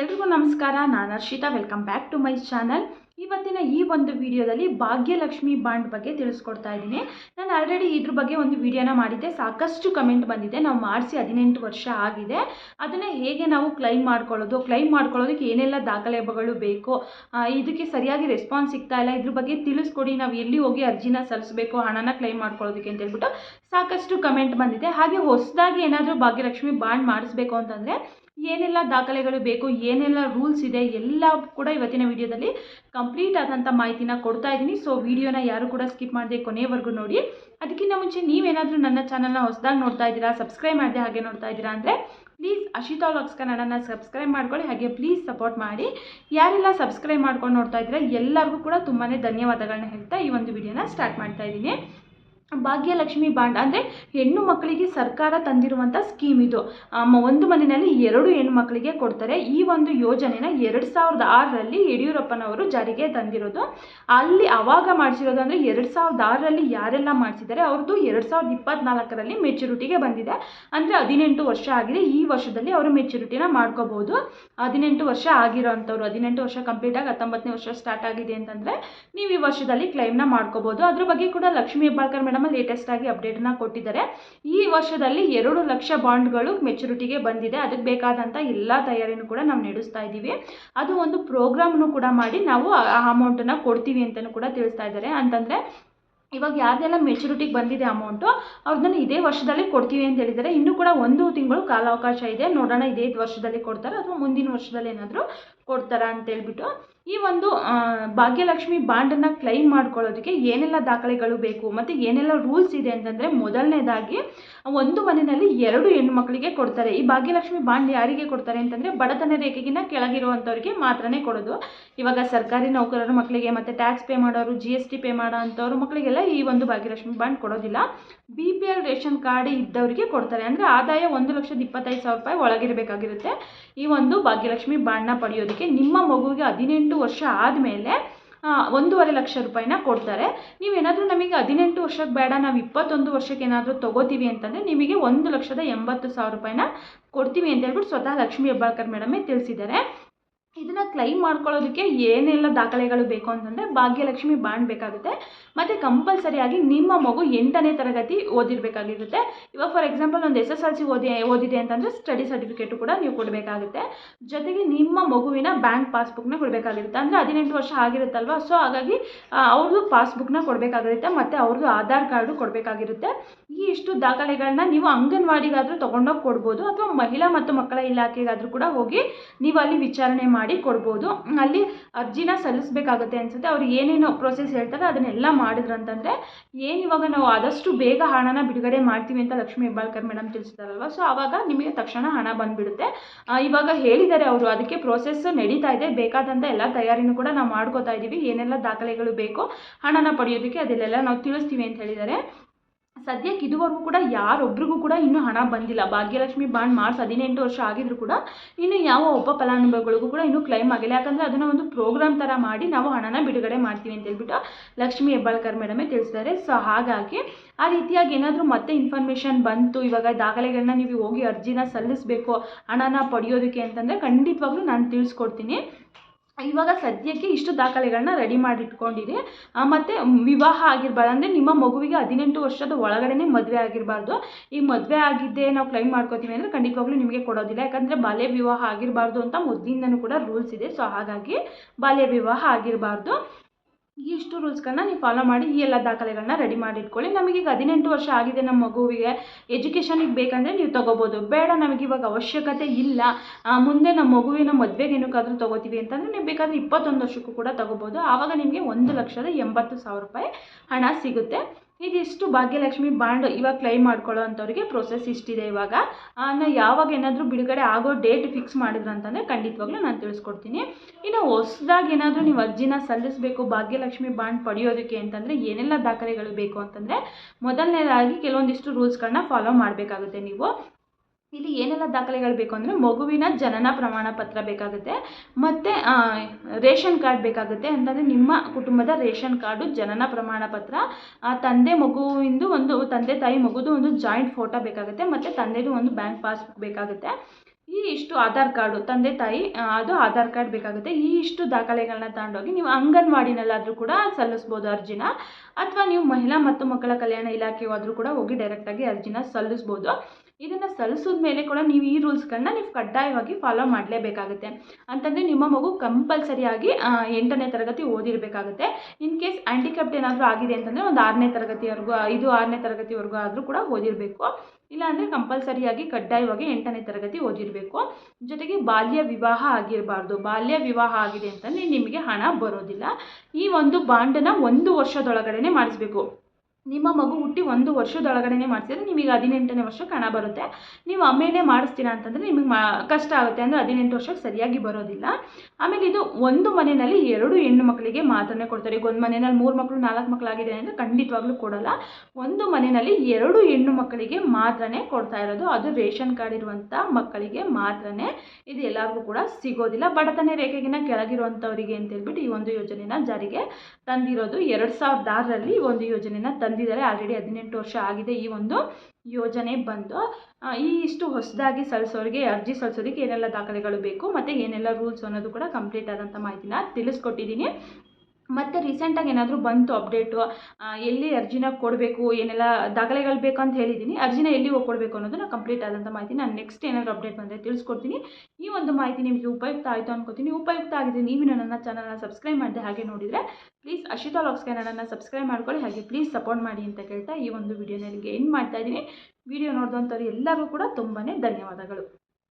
ಎಲ್ರಿಗೂ ನಮಸ್ಕಾರ, ನಾನು Harshitha welcome back to my channel ಇವತ್ತಿನ ಈ ಒಂದು ವಿಡಿಯೋದಲ್ಲಿ ಭಾಗ್ಯಲಕ್ಷ್ಮಿ ಬಾಂಡ್ ಬಗ್ಗೆ ತಿಳಿಸ್ಕೊಡ್ತಾ ಇದ್ದೀನಿ. ನಾನು ಆಲ್ರೆಡಿ ಇದ್ರ ಬಗ್ಗೆ ಒಂದು ವಿಡಿಯೋನ ಮಾಡಿದ್ದೆ, ಸಾಕಷ್ಟು ಕಮೆಂಟ್ ಬಂದಿದೆ, ನಾವು ಮಾಡಿಸಿ ಹದಿನೆಂಟು ವರ್ಷ ಆಗಿದೆ. ಅದನ್ನು ಹೇಗೆ ನಾವು ಕ್ಲೈಮ್ ಮಾಡ್ಕೊಳ್ಳೋದು ಕ್ಲೈಮ್ ಮಾಡ್ಕೊಳ್ಳೋದಕ್ಕೆ ಏನೆಲ್ಲ ದಾಖಲೆಗಳು ಬೇಕು ಇದಕ್ಕೆ ಸರಿಯಾಗಿ ರೆಸ್ಪಾನ್ಸ್ ಸಿಗ್ತಾ ಇಲ್ಲ, ಇದ್ರ ಬಗ್ಗೆ ತಿಳಿಸ್ಕೊಡಿ, ನಾವು ಎಲ್ಲಿ ಹೋಗಿ ಅರ್ಜಿನ ಸಲ್ಲಿಸಬೇಕು, ಹಣನ ಕ್ಲೈಮ್ ಮಾಡ್ಕೊಳ್ಳೋದಕ್ಕೆ ಅಂತ ಹೇಳ್ಬಿಟ್ಟು ಸಾಕಷ್ಟು ಕಮೆಂಟ್ ಬಂದಿದೆ. ಹಾಗೆ ಹೊಸದಾಗಿ ಏನಾದರೂ ಭಾಗ್ಯಲಕ್ಷ್ಮಿ ಬಾಂಡ್ ಮಾಡಿಸ್ಬೇಕು ಅಂತಂದರೆ ಏನೆಲ್ಲ ದಾಖಲೆಗಳು ಬೇಕು, ಏನೆಲ್ಲ ರೂಲ್ಸ್ ಇದೆ, ಎಲ್ಲ ಕೂಡ ಇವತ್ತಿನ ವಿಡಿಯೋದಲ್ಲಿ ಕಂಪ್ಲೀಟ್ ಆದಂಥ ಮಾಹಿತಿನ ಕೊಡ್ತಾ ಇದ್ದೀನಿ. ಸೊ ವಿಡಿಯೋನ ಯಾರು ಕೂಡ ಸ್ಕಿಪ್ ಮಾಡದೆ ಕೊನೆಯವರೆಗೂ ನೋಡಿ. ಅದಕ್ಕಿಂತ ಮುಂಚೆ ನೀವೇನಾದರೂ ನನ್ನ ಚಾನಲ್ನ ಹೊಸದಾಗಿ ನೋಡ್ತಾ ಇದ್ದೀರಾ ಸಬ್ಸ್ಕ್ರೈಬ್ ಮಾಡದೆ ಹಾಗೆ ನೋಡ್ತಾ ಇದ್ದೀರಾ ಅಂದರೆ ಪ್ಲೀಸ್ ಅಶಿತಾ ವ್ಲಾಗ್ಸ್ ಕನ್ನಡನ ಸಬ್ಸ್ಕ್ರೈಬ್ ಮಾಡ್ಕೊಳ್ಳಿ, ಹಾಗೆ ಪ್ಲೀಸ್ ಸಪೋರ್ಟ್ ಮಾಡಿ. ಯಾರೆಲ್ಲ ಸಬ್ಸ್ಕ್ರೈಬ್ ಮಾಡ್ಕೊಂಡು ನೋಡ್ತಾ ಇದ್ದೀರಾ, ಎಲ್ಲರಿಗೂ ಕೂಡ ತುಂಬಾ ಧನ್ಯವಾದಗಳನ್ನ ಹೇಳ್ತಾ ಈ ಒಂದು ವಿಡಿಯೋನ ಸ್ಟಾರ್ಟ್ ಮಾಡ್ತಾ ಇದ್ದೀನಿ. ಭಾಗ್ಯಲಕ್ಷ್ಮಿ ಬಾಂಡ್ ಅಂದರೆ ಹೆಣ್ಣು ಮಕ್ಕಳಿಗೆ ಸರ್ಕಾರ ತಂದಿರುವಂಥ ಸ್ಕೀಮ್ ಇದು. ಒಂದು ಮನೆಯಲ್ಲಿ ಎರಡು ಹೆಣ್ಣು ಮಕ್ಕಳಿಗೆ ಕೊಡ್ತಾರೆ. ಈ ಒಂದು ಯೋಜನೆನ ಎರಡು ಸಾವಿರದ ಆರರಲ್ಲಿ ಯಡಿಯೂರಪ್ಪನವರು ಜಾರಿಗೆ ತಂದಿರೋದು. ಅಲ್ಲಿ ಅವಾಗ ಮಾಡಿಸಿರೋದು ಅಂದರೆ ಎರಡು ಸಾವಿರದ ಆರರಲ್ಲಿ ಯಾರೆಲ್ಲ ಮಾಡಿಸಿದ್ದಾರೆ ಅವ್ರದ್ದು ಎರಡು ಸಾವಿರದ ಇಪ್ಪತ್ನಾಲ್ಕರಲ್ಲಿ ಮೆಚುರಿಟಿಗೆ ಬಂದಿದೆ. ಅಂದರೆ ಹದಿನೆಂಟು ವರ್ಷ ಆಗಿದೆ. ಈ ವರ್ಷದಲ್ಲಿ ಅವರು ಮೆಚುರಿಟಿನ ಮಾಡ್ಕೋಬೋದು. ಹದಿನೆಂಟು ವರ್ಷ ಆಗಿರೋವಂಥವ್ರು ಹದಿನೆಂಟು ವರ್ಷ ಕಂಪ್ಲೀಟಾಗಿ ಹತ್ತೊಂಬತ್ತನೇ ವರ್ಷ ಸ್ಟಾರ್ಟ್ ಆಗಿದೆ ಅಂತಂದರೆ ನೀವು ಈ ವರ್ಷದಲ್ಲಿ ಕ್ಲೈಮ್ನ ಮಾಡ್ಕೋಬೋದು. ಅದ್ರ ಬಗ್ಗೆ ಕೂಡ ಲಕ್ಷ್ಮೀ ಹೆಬ್ಬಾಳ್ಕರ್ ಮೇಡಮ್ ಲೇಟೆಸ್ಟ್ ಆಗಿ ಅಪ್ಡೇಟ್ನ ಕೊಟ್ಟಿದ್ದಾರೆ. ಈ ವರ್ಷದಲ್ಲಿ ಎರಡು ಲಕ್ಷ ಬಾಂಡ್ಗಳು ಮೆಚುರಿಟಿಗೆ ಬಂದಿದೆ. ಅದಕ್ಕೆ ಬೇಕಾದಂಥ ಎಲ್ಲ ತಯಾರಿನೂ ಕೂಡ ನಾವು ನಡೆಸ್ತಾ ಇದ್ದೀವಿ. ಅದು ಒಂದು ಪ್ರೋಗ್ರಾಮ್ನು ಕೂಡ ಮಾಡಿ ನಾವು ಆ ಅಮೌಂಟನ್ನು ಕೊಡ್ತೀವಿ ಅಂತಲೂ ಕೂಡ ತಿಳಿಸ್ತಾ ಇದ್ದಾರೆ. ಅಂತಂದರೆ, ಇವಾಗ ಯಾರ್ದೆಲ್ಲ ಮೆಚುರಿಟಿಗೆ ಬಂದಿದೆ ಅಮೌಂಟು ಅವ್ರನ್ನ ಇದೇ ವರ್ಷದಲ್ಲಿ ಕೊಡ್ತೀವಿ ಅಂತ ಹೇಳಿದ್ದಾರೆ. ಇನ್ನೂ ಕೂಡ ಒಂದು ತಿಂಗಳು ಕಾಲಾವಕಾಶ ಇದೆ. ನೋಡೋಣ ಇದೇ ವರ್ಷದಲ್ಲಿ ಕೊಡ್ತಾರೆ ಅಥವಾ ಮುಂದಿನ ವರ್ಷದಲ್ಲಿ ಏನಾದರೂ ಕೊಡ್ತಾರಾ ಅಂತ ಹೇಳ್ಬಿಟ್ಟು ಈ ಒಂದು ಭಾಗ್ಯಲಕ್ಷ್ಮಿ ಬಾಂಡನ್ನು ಕ್ಲೈಮ್ ಮಾಡ್ಕೊಳ್ಳೋದಕ್ಕೆ ಏನೆಲ್ಲ ದಾಖಲೆಗಳು ಬೇಕು ಮತ್ತು ಏನೆಲ್ಲ ರೂಲ್ಸ್ ಇದೆ ಅಂತಂದರೆ ಮೊದಲನೇದಾಗಿ ಒಂದು ಮನೆಯಲ್ಲಿ ಎರಡು ಹೆಣ್ಣು ಮಕ್ಕಳಿಗೆ ಕೊಡ್ತಾರೆ. ಈ ಭಾಗ್ಯಲಕ್ಷ್ಮಿ ಬಾಂಡ್ ಯಾರಿಗೆ ಕೊಡ್ತಾರೆ ಅಂತಂದರೆ ಬಡತನ ರೇಖೆಗಿನ್ನ ಕೆಳಗಿರುವಂಥವ್ರಿಗೆ ಮಾತ್ರನೇ ಕೊಡೋದು. ಇವಾಗ ಸರ್ಕಾರಿ ನೌಕರರ ಮಕ್ಕಳಿಗೆ ಮತ್ತು ಟ್ಯಾಕ್ಸ್ ಪೇ ಮಾಡೋರು ಜಿ ಎಸ್ ಟಿ ಪೇ ಮಾಡೋ ಅಂಥವ್ರ ಮಕ್ಕಳಿಗೆಲ್ಲ ಈ ಒಂದು ಭಾಗ್ಯಲಕ್ಷ್ಮಿ ಬಾಂಡ್ ಕೊಡೋದಿಲ್ಲ. B P L ration card ಇದ್ದವರಿಗೆ ಕೊಡ್ತಾರೆ. ಅಂದರೆ ಆದಾಯ ಒಂದು ಲಕ್ಷದ ಇಪ್ಪತ್ತೈದು ಸಾವಿರ ರೂಪಾಯಿ ಒಳಗಿರಬೇಕಾಗಿರುತ್ತೆ. ಈ ಒಂದು ಭಾಗ್ಯಲಕ್ಷ್ಮಿ ಬಾಂಡ್ನ ಪಡೆಯೋದಕ್ಕೆ ನಿಮ್ಮ ಮಗುವಿಗೆ ಹದಿನೆಂಟು ವರ್ಷ ಆದಮೇಲೆ ಒಂದೂವರೆ ಲಕ್ಷ ರೂಪಾಯಿನ ಕೊಡ್ತಾರೆ. ನೀವೇನಾದರೂ ನಮಗೆ ಹದಿನೆಂಟು ವರ್ಷಕ್ಕೆ ಬೇಡ, ನಾವು ಇಪ್ಪತ್ತೊಂದು ವರ್ಷಕ್ಕೆ ಏನಾದರೂ ತೊಗೋತೀವಿ ಅಂತಂದರೆ ನಿಮಗೆ ಒಂದು ಲಕ್ಷದ ಎಂಬತ್ತು ಸಾವಿರ ರೂಪಾಯಿನ ಕೊಡ್ತೀವಿ ಅಂತ ಹೇಳ್ಬಿಟ್ಟು ಸ್ವತಃ ಲಕ್ಷ್ಮೀ ಹೆಬ್ಬಾಳ್ಕರ್ ಮೇಡಮೇ ತಿಳಿಸಿದ್ದಾರೆ. ಇದನ್ನು ಕ್ಲೈಮ್ ಮಾಡ್ಕೊಳ್ಳೋದಕ್ಕೆ ಏನೆಲ್ಲ ದಾಖಲೆಗಳು ಬೇಕು ಅಂತಂದರೆ ಭಾಗ್ಯಲಕ್ಷ್ಮಿ ಬಾಂಡ್ ಬೇಕಾಗುತ್ತೆ. ಮತ್ತು ಕಂಪಲ್ಸರಿಯಾಗಿ ನಿಮ್ಮ ಮಗು ಎಂಟನೇ ತರಗತಿ ಓದಿರಬೇಕಾಗಿರುತ್ತೆ. ಇವಾಗ ಫಾರ್ ಎಕ್ಸಾಂಪಲ್ ಒಂದು ಎಸ್ ಎಸ್ ಎಲ್ ಸಿ ಓದಿ, ಓದಿದೆ ಅಂತಂದರೆ ಸ್ಟಡಿ ಸರ್ಟಿಫಿಕೇಟು ಕೂಡ ನೀವು ಕೊಡಬೇಕಾಗುತ್ತೆ. ಜೊತೆಗೆ ನಿಮ್ಮ ಮಗುವಿನ ಬ್ಯಾಂಕ್ ಪಾಸ್ಬುಕ್ನ ಕೊಡಬೇಕಾಗಿರುತ್ತೆ. ಅಂದರೆ ಹದಿನೆಂಟು ವರ್ಷ ಆಗಿರುತ್ತಲ್ವ? ಸೊ ಹಾಗಾಗಿ ಅವ್ರದ್ದು ಪಾಸ್ಬುಕ್ನ ಕೊಡಬೇಕಾಗಿರುತ್ತೆ ಮತ್ತು ಅವ್ರದ್ದು ಆಧಾರ್ ಕಾರ್ಡು ಕೊಡಬೇಕಾಗಿರುತ್ತೆ. ಈ ಇಷ್ಟು ದಾಖಲೆಗಳನ್ನ ನೀವು ಅಂಗನವಾಡಿಗಾದರೂ ತೊಗೊಂಡೋಗಿ ಕೊಡ್ಬೋದು. ಅಥವಾ ಮಹಿಳಾ ಮತ್ತು ಮಕ್ಕಳ ಇಲಾಖೆಗಾದರೂ ಕೂಡ ಹೋಗಿ ನೀವು ಅಲ್ಲಿ ವಿಚಾರಣೆ ಮಾಡಿ ಕೊಡ್ಬೋದು. ಅಲ್ಲಿ ಅರ್ಜಿನ ಸಲ್ಲಿಸಬೇಕಾಗುತ್ತೆ ಅನಿಸುತ್ತೆ. ಅವ್ರು ಏನೇನು ಪ್ರೊಸೆಸ್ ಹೇಳ್ತಾರೆ, ಅದನ್ನೆಲ್ಲ ಮಾಡಿದ್ರು ಅಂತಂದರೆ ಏನು ಇವಾಗ ನಾವು ಆದಷ್ಟು ಬೇಗ ಹಣನ ಬಿಡುಗಡೆ ಮಾಡ್ತೀವಿ ಅಂತ ಲಕ್ಷ್ಮೀ ಹೆಬ್ಬಾಳ್ಕರ್ ಮೇಡಮ್ ತಿಳಿಸಿದಾರಲ್ವ? ಸೊ ಆವಾಗ ನಿಮಗೆ ತಕ್ಷಣ ಹಣ ಬಂದುಬಿಡುತ್ತೆ. ಇವಾಗ ಹೇಳಿದ್ದಾರೆ ಅವರು, ಅದಕ್ಕೆ ಪ್ರೋಸೆಸ್ ನಡೀತಾ ಇದೆ. ಬೇಕಾದಂಥ ಎಲ್ಲ ತಯಾರಿನೂ ಕೂಡ ನಾವು ಮಾಡ್ಕೋತಾ ಇದ್ದೀವಿ ಏನೆಲ್ಲ ದಾಖಲೆಗಳು ಬೇಕೋ ಹಣನ ಪಡೆಯೋದಕ್ಕೆ ಅದೆಲ್ಲ ನಾವು ತಿಳಿಸ್ತೀವಿ ಅಂತ ಹೇಳಿದ್ದಾರೆ. ಸದ್ಯಕ್ಕೆ ಇದುವರೆಗೂ ಕೂಡ ಯಾರೊಬ್ರಿಗೂ ಕೂಡ ಇನ್ನೂ ಹಣ ಬಂದಿಲ್ಲ. ಭಾಗ್ಯಲಕ್ಷ್ಮಿ ಬಾಂಡ್ ಮಾರ್ಚ್ ಹದಿನೆಂಟು ವರ್ಷ ಆಗಿದ್ರು ಕೂಡ ಇನ್ನು ಯಾವ ಒಬ್ಬ ಫಲಾನುಭವಿಗಳಿಗೂ ಕೂಡ ಇನ್ನೂ ಕ್ಲೈಮ್ ಆಗಿಲ್ಲ. ಯಾಕಂದರೆ ಅದನ್ನು ಒಂದು ಪ್ರೋಗ್ರಾಮ್ ಥರ ಮಾಡಿ ನಾವು ಹಣನ ಬಿಡುಗಡೆ ಮಾಡ್ತೀವಿ ಅಂತ ಹೇಳ್ಬಿಟ್ಟು ಲಕ್ಷ್ಮಿ ಹೆಬ್ಬಾಳ್ಕರ್ ಮೇಡಮೇ ತಿಳಿಸಿದ್ದಾರೆ. ಸೊ ಹಾಗಾಗಿ ಆ ರೀತಿಯಾಗಿ ಏನಾದರೂ ಮತ್ತೆ ಇನ್ಫಾರ್ಮೇಷನ್ ಬಂತು, ಇವಾಗ ದಾಖಲೆಗಳನ್ನ ನೀವು ಹೋಗಿ ಅರ್ಜಿನ ಸಲ್ಲಿಸಬೇಕು, ಹಣನ ಪಡೆಯೋದಕ್ಕೆ ಅಂತಂದರೆ ಖಂಡಿತವಾಗ್ಲೂ ನಾನು ತಿಳಿಸ್ಕೊಡ್ತೀನಿ. ಇವಾಗ ಸದ್ಯಕ್ಕೆ ಇಷ್ಟು ದಾಖಲೆಗಳನ್ನ ರೆಡಿ ಮಾಡಿ ಮತ್ತು ಮತ್ತೆ ವಿವಾಹ ಆಗಿರ್ಬಾರ್ದು, ಅಂದರೆ ನಿಮ್ಮ ಮಗುವಿಗೆ ಹದಿನೆಂಟು ವರ್ಷದ ಒಳಗಡೆನೇ ಮದುವೆ ಆಗಿರಬಾರ್ದು. ಈ ಮದುವೆ ಆಗಿದ್ದೇ ನಾವು ಕ್ಲೈಮ್ ಮಾಡ್ಕೋತೀವಿ ಅಂದರೆ ಖಂಡಿತವಾಗ್ಲೂ ನಿಮಗೆ ಕೊಡೋದಿಲ್ಲ. ಯಾಕಂದರೆ ಬಾಲ್ಯ ವಿವಾಹ ಆಗಿರಬಾರ್ದು ಅಂತ ಮೊದಲಿಂದನೂ ಕೂಡ ರೂಲ್ಸ್ ಇದೆ. ಸೊ ಹಾಗಾಗಿ ಬಾಲ್ಯ ವಿವಾಹ ಆಗಿರಬಾರ್ದು. ಇಷ್ಟು ರೂಲ್ಸ್ಗಳನ್ನ ನೀವು ಫಾಲೋ ಮಾಡಿ ಈ ಎಲ್ಲ ದಾಖಲೆಗಳನ್ನ ರೆಡಿ ಮಾಡಿ ಇಟ್ಕೊಳ್ಳಿ. ನಮಗೀಗ ಹದಿನೆಂಟು ವರ್ಷ ಆಗಿದೆ ನಮ್ಮ ಮಗುವಿಗೆ. ಎಜುಕೇಷನಿಗೆ ಬೇಕಂದರೆ ನೀವು ತೊಗೋಬೋದು. ಬೇಡ, ನಮಗೆ ಇವಾಗ ಅವಶ್ಯಕತೆ ಇಲ್ಲ. ಮುಂದೆ ನಮ್ಮ ಮಗುವಿನ ಮದುವೆಗೆ ಏನಕ್ಕಾದರೂ ತೊಗೋತೀವಿ ಅಂತಂದರೆ ನೀವು ಬೇಕಾದರೆ ಇಪ್ಪತ್ತೊಂದು ವರ್ಷಕ್ಕೂ ಕೂಡ ತೊಗೋಬೋದು. ಆವಾಗ ನಿಮಗೆ ಒಂದು ಲಕ್ಷದ ಎಂಬತ್ತು ಸಾವಿರ ರೂಪಾಯಿ ಹಣ ಸಿಗುತ್ತೆ. ಇದಿಷ್ಟು ಭಾಗ್ಯಲಕ್ಷ್ಮಿ ಬಾಂಡ್ ಇವಾಗ ಕ್ಲೈಮ್ ಮಾಡ್ಕೊಳ್ಳೋ ಅಂಥವ್ರಿಗೆ ಪ್ರೊಸೆಸ್ ಇಷ್ಟಿದೆ ಇವಾಗ. ನಾನು ಯಾವಾಗ ಏನಾದರೂ ಬಿಡುಗಡೆ ಆಗೋ ಡೇಟ್ ಫಿಕ್ಸ್ ಮಾಡಿದ್ರು ಅಂತಂದರೆ ಖಂಡಿತವಾಗ್ಲೂ ನಾನು ತಿಳಿಸ್ಕೊಡ್ತೀನಿ. ಇನ್ನು ಹೊಸದಾಗಿ ಏನಾದರೂ ನೀವು ಅರ್ಜಿನ ಸಲ್ಲಿಸಬೇಕು, ಭಾಗ್ಯಲಕ್ಷ್ಮಿ ಬಾಂಡ್ ಪಡೆಯೋದಕ್ಕೆ ಅಂತಂದರೆ ಏನೆಲ್ಲ ದಾಖಲೆಗಳು ಬೇಕು ಅಂತಂದರೆ ಮೊದಲನೇದಾಗಿ ಕೆಲವೊಂದಿಷ್ಟು ರೂಲ್ಸ್ಗಳನ್ನ ಫಾಲೋ ಮಾಡಬೇಕಾಗುತ್ತೆ ನೀವು. ಇಲ್ಲಿ ಏನೆಲ್ಲ ದಾಖಲೆಗಳು ಬೇಕು ಅಂದರೆ ಮಗುವಿನ ಜನನ ಪ್ರಮಾಣ ಪತ್ರ ಬೇಕಾಗುತ್ತೆ, ಮತ್ತು ರೇಷನ್ ಕಾರ್ಡ್ ಬೇಕಾಗುತ್ತೆ ಅಂತಂದರೆ ನಿಮ್ಮ ಕುಟುಂಬದ ರೇಷನ್ ಕಾರ್ಡು, ಜನನ ಪ್ರಮಾಣ ಪತ್ರ ತಂದೆ ಮಗುವಿಂದು ಒಂದು, ತಂದೆ ತಾಯಿ ಮಗುದು ಒಂದು ಜಾಯಿಂಟ್ ಫೋಟೋ ಬೇಕಾಗುತ್ತೆ, ಮತ್ತು ತಂದೆದು ಒಂದು ಬ್ಯಾಂಕ್ ಪಾಸ್ಬುಕ್ ಬೇಕಾಗುತ್ತೆ. ಈ ಇಷ್ಟು ಆಧಾರ್ ಕಾರ್ಡು, ತಂದೆ ತಾಯಿ ಅದು ಆಧಾರ್ ಕಾರ್ಡ್ ಬೇಕಾಗುತ್ತೆ. ಈ ಇಷ್ಟು ದಾಖಲೆಗಳನ್ನ ತಗೊಂಡೋಗಿ ನೀವು ಅಂಗನವಾಡಿನಲ್ಲಾದರೂ ಕೂಡ ಸಲ್ಲಿಸ್ಬೋದು ಅರ್ಜಿನ, ಅಥವಾ ನೀವು ಮಹಿಳಾ ಮತ್ತು ಮಕ್ಕಳ ಕಲ್ಯಾಣ ಇಲಾಖೆಗಾದರೂ ಕೂಡ ಹೋಗಿ ಡೈರೆಕ್ಟಾಗಿ ಅರ್ಜಿನ ಸಲ್ಲಿಸ್ಬೋದು. ಇದನ್ನು ಸಲ್ಲಿಸಿದ ಮೇಲೆ ಕೂಡ ನೀವು ಈ ರೂಲ್ಸ್ಗಳನ್ನ ನೀವು ಕಡ್ಡಾಯವಾಗಿ ಫಾಲೋ ಮಾಡಲೇಬೇಕಾಗುತ್ತೆ. ಅಂತಂದರೆ ನಿಮ್ಮ ಮಗು ಕಂಪಲ್ಸರಿಯಾಗಿ ಎಂಟನೇ ತರಗತಿ ಓದಿರಬೇಕಾಗುತ್ತೆ. ಇನ್ ಕೇಸ್ ಹ್ಯಾಂಡಿಕ್ಯಾಪ್ಟ್ ಏನಾದರೂ ಆಗಿದೆ ಅಂತಂದರೆ ಒಂದು ಆರನೇ ತರಗತಿವರೆಗೂ ಐದು ಆರನೇ ತರಗತಿವರೆಗೂ ಆದರೂ ಕೂಡ ಓದಿರಬೇಕು. ಇಲ್ಲಾಂದರೆ ಕಂಪಲ್ಸರಿಯಾಗಿ ಕಡ್ಡಾಯವಾಗಿ ಎಂಟನೇ ತರಗತಿ ಓದಿರಬೇಕು. ಜೊತೆಗೆ ಬಾಲ್ಯ ವಿವಾಹ ಆಗಿರಬಾರ್ದು. ಬಾಲ್ಯ ವಿವಾಹ ಆಗಿದೆ ಅಂತಂದರೆ ನಿಮಗೆ ಹಣ ಬರೋದಿಲ್ಲ. ಈ ಒಂದು ಬಾಂಡನ್ನು ಒಂದು ವರ್ಷದೊಳಗಡೆ ಮಾಡಿಸ್ಬೇಕು. ನಿಮ್ಮ ಮಗು ಹುಟ್ಟಿ ಒಂದು ವರ್ಷದೊಳಗಡೆ ಮಾಡಿಸಿದ್ರೆ ನಿಮಗೆ ಹದಿನೆಂಟನೇ ವರ್ಷ ಹಣ ಬರುತ್ತೆ. ನೀವು ಆಮೇಲೆ ಮಾಡಿಸ್ತೀರಾ ಅಂತಂದರೆ ನಿಮಗೆ ಮಾ, ಕಷ್ಟ ಆಗುತ್ತೆ. ಅಂದರೆ ಹದಿನೆಂಟು ವರ್ಷಕ್ಕೆ ಸರಿಯಾಗಿ ಬರೋದಿಲ್ಲ. ಆಮೇಲೆ ಇದು ಒಂದು ಮನೆಯಲ್ಲಿ ಎರಡು ಹೆಣ್ಣು ಮಕ್ಕಳಿಗೆ ಮಾತ್ರನೇ ಕೊಡ್ತಾರೆ. ಈಗ ಒಂದು ಮನೆಯಲ್ಲಿ ಮೂರು ಮಕ್ಕಳು, ನಾಲ್ಕು ಮಕ್ಕಳಾಗಿದೆ ಅಂದರೆ ಖಂಡಿತವಾಗ್ಲೂ ಕೊಡಲ್ಲ. ಒಂದು ಮನೆಯಲ್ಲಿ ಎರಡು ಹೆಣ್ಣು ಮಕ್ಕಳಿಗೆ ಮಾತ್ರನೇ ಕೊಡ್ತಾ ಇರೋದು. ಅದು ರೇಷನ್ ಕಾರ್ಡ್ ಇರುವಂಥ ಮಕ್ಕಳಿಗೆ ಮಾತ್ರನೇ. ಇದು ಎಲ್ಲರಿಗೂ ಕೂಡ ಸಿಗೋದಿಲ್ಲ. ಬಡತನ ರೇಖೆಗಿನ ಕೆಳಗಿರುವಂಥವರಿಗೆ ಅಂತ ಹೇಳ್ಬಿಟ್ಟು ಈ ಒಂದು ಯೋಜನೆನ ಜಾರಿಗೆ ತಂದಿರೋದು. ಎರಡು ಸಾವಿರದ ಆರರಲ್ಲಿ ಒಂದು ಯೋಜನೆನ ತಂದಿದ್ದಾರೆ ಆಲ್ರೆಡಿ ಹದಿನೆಂಟು ವರ್ಷ ಆಗಿದೆ ಈ ಒಂದು ಯೋಜನೆ ಬಂದು. ಈ ಇಷ್ಟು ಹೊಸದಾಗಿ ಸಲ್ಲಿಸೋರಿಗೆ ಅರ್ಜಿ ಸಲ್ಲಿಸೋದಕ್ಕೆ ಏನೆಲ್ಲ ದಾಖಲೆಗಳು ಬೇಕು ಮತ್ತು ಏನೆಲ್ಲ ರೂಲ್ಸ್ ಅನ್ನೋದು ಕೂಡ ಕಂಪ್ಲೀಟ್ ಆದಂಥ ಮಾಹಿತಿನ ತಿಳಿಸ್ಕೊಟ್ಟಿದ್ದೀನಿ. ಮತ್ತು ರೀಸೆಂಟಾಗಿ ಏನಾದರೂ ಬಂತು ಅಪ್ಡೇಟು ಎಲ್ಲಿ ಅರ್ಜಿನ ಕೊಡಬೇಕು, ಏನೆಲ್ಲ ದಾಖಲೆಗಳು ಬೇಕು ಅಂತ ಹೇಳಿದ್ದೀನಿ ಅರ್ಜಿನ ಎಲ್ಲಿ ಹೋಗಿ ಕೊಡಬೇಕು ಅನ್ನೋದನ್ನ ಕಂಪ್ಲೀಟ್ ಆದಂಥ ಮಾಹಿತಿ ನಾನು ನೆಕ್ಸ್ಟ್ ಏನಾದರೂ ಅಪ್ಡೇಟ್ ಬಂದರೆ ತಿಳಿಸ್ಕೊಡ್ತೀನಿ. ಈ ಒಂದು ಮಾಹಿತಿ ನಿಮಗೆ ಉಪಯುಕ್ತ ಆಯಿತು ಅನ್ಕೋತೀನಿ. ಉಪಯುಕ್ತ ಆಗಿದೆ ನೀವು ನನ್ನ ಚಾನಲ್ನ ಸಬ್ಸ್ಕ್ರೈಬ್ ಮಾಡಿದೆ ಹಾಗೆ ನೋಡಿದರೆ ಪ್ಲೀಸ್ ಅಶಿತಾ ಲಾಕ್ಸ್ ಕನ್ನಡನ ಸಬ್ಸ್ಕ್ರೈಬ್ ಮಾಡ್ಕೊಳ್ಳಿ. ಹಾಗೆ ಪ್ಲೀಸ್ ಸಪೋರ್ಟ್ ಮಾಡಿ ಅಂತ ಕೇಳ್ತಾ ಈ ಒಂದು ವಿಡಿಯೋನ ನನಗೆ ಎಂಡ್ ಮಾಡ್ತಾ ಇದ್ದೀನಿ. ವಿಡಿಯೋ ನೋಡಿದಂಥವ್ರು ಎಲ್ಲರಿಗೂ ಕೂಡ ತುಂಬಾ ಧನ್ಯವಾದಗಳು.